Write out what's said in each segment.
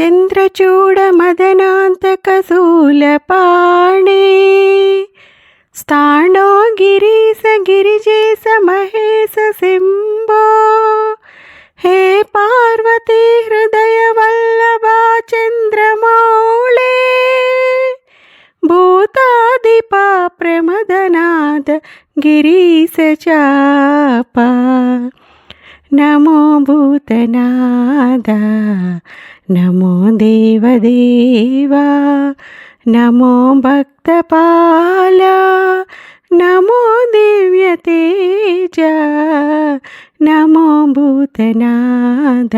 చంద్రచూడ మదనాంతకశూలపాణే స్థాణో గిరీశ గిరిజేశ మహేశ శంభో. హే పార్వతీ హృదయ వల్లభా చంద్రమౌళే. భూతాదిపా ప్రమదనాద గిరీశ చాప. నమో భూతనాద నమో దేవదేవా నమో భక్తపాల నమో దివ్యతేజ నమో భూతనాద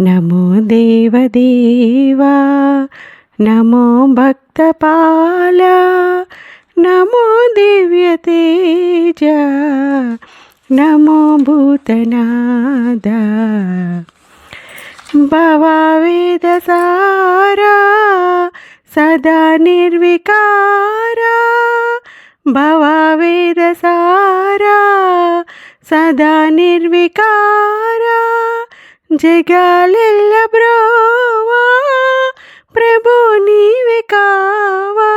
నమో దేవదేవా నమో భక్తపాల నమో దివ్యతేజ నమో భూతనాద భవవేదసారా సదా నిర్వికారా. భవవేదసారా సదా నిర్వికారా. జగాలెల్ల బ్రోవా. ప్రభు నీవే కావా.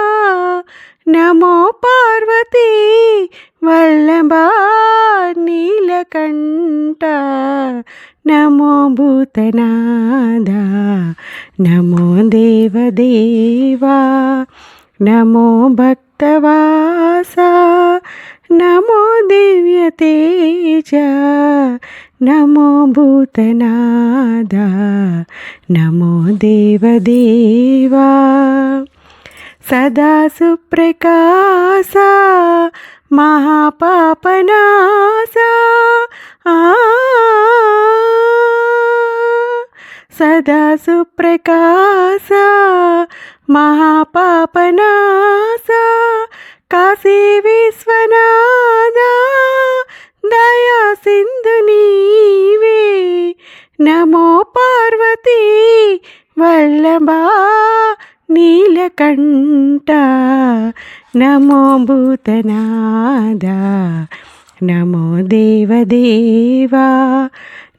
నమో పార్వతీ వల్లభా నీలకంఠ నమో భూతనాద నమో దేవదేవా. నమో భక్తవాస. నమో దివ్యతేజ నమో భూతనాద నమో దేవదేవా. సదా సుప్రకాశ. మహాపాపనాశ. సదా సుప్రకాశ మహాపాపనాశ కాశీ విశ్వనాథ దయా సింధు నీవే నమో పార్వతీ వల్లభా నీలకంఠ నమో భూతనాద నమో దేవదేవా.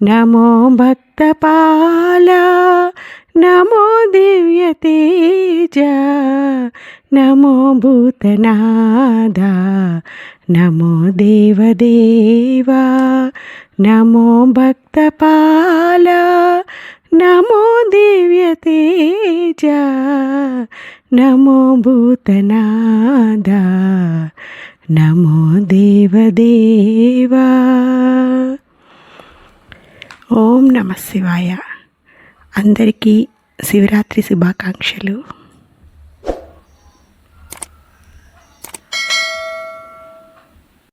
నమో భక్తపాల నమో దివ్య తేజ నమో భూతనాద నమో దేవదేవా నమో భక్తపాల నమో దివ్య తేజ నమో భూతనాద నమో దేవదేవా. ఓం నమ శివాయ. అందరికీ శివరాత్రి శుభాకాంక్షలు.